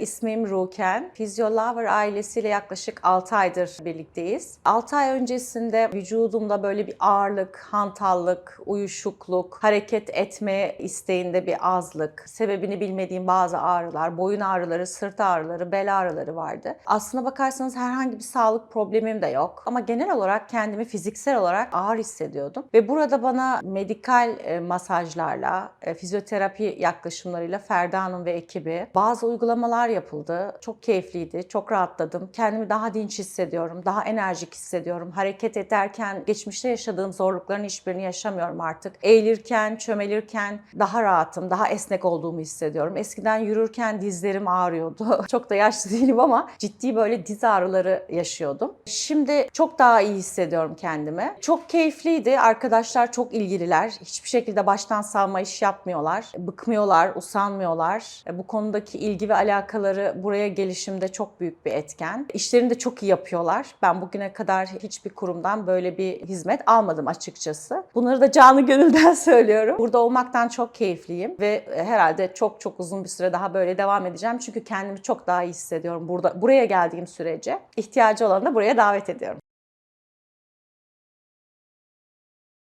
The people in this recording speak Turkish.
İsmim Ruken. Physiolover ailesiyle yaklaşık 6 aydır birlikteyiz. 6 ay öncesinde vücudumda böyle bir ağırlık, hantallık, uyuşukluk, hareket etme isteğinde bir azlık, sebebini bilmediğim bazı ağrılar, boyun ağrıları, sırt ağrıları, bel ağrıları vardı. Aslına bakarsanız herhangi bir sağlık problemim de yok. Ama genel olarak kendimi fiziksel olarak ağır hissediyordum. Ve burada bana medikal e, masajlarla, e, fizyoterapi yaklaşımlarıyla Ferda Hanım ve ekibi bazı uygulamalar yapıldı. Çok keyifliydi, çok rahatladım. Kendimi daha dinç hissediyorum, daha enerjik hissediyorum. Hareket ederken geçmişte yaşadığım zorlukların hiçbirini yaşamıyorum artık. Eğilirken, çömelirken daha rahatım, daha esnek olduğumu hissediyorum. Eskiden yürürken dizlerim ağrıyordu. çok da yaşlı değilim ama ciddi böyle diz ağrıları yaşıyordum. Şimdi çok daha iyi hissediyorum kendimi. Çok keyifliydi. Arkadaşlar çok ilgililer. Hiçbir şekilde baştan savma iş yapmıyorlar. Bıkmıyorlar, usanmıyorlar. Bu konudaki ilgi ve alakaları buraya gelişimde çok büyük bir etken. İşlerini de çok iyi yapıyorlar. Ben bugüne kadar hiçbir kurumdan böyle bir hizmet almadım açıkçası. Bunları da canı gönülden söylüyorum. Burada olmaktan çok keyifliyim ve herhalde çok çok uzun bir süre daha böyle devam edeceğim. Çünkü kendimi çok daha iyi hissediyorum burada buraya geldiğim sürece. İhtiyacı olanı da buraya davet ediyorum.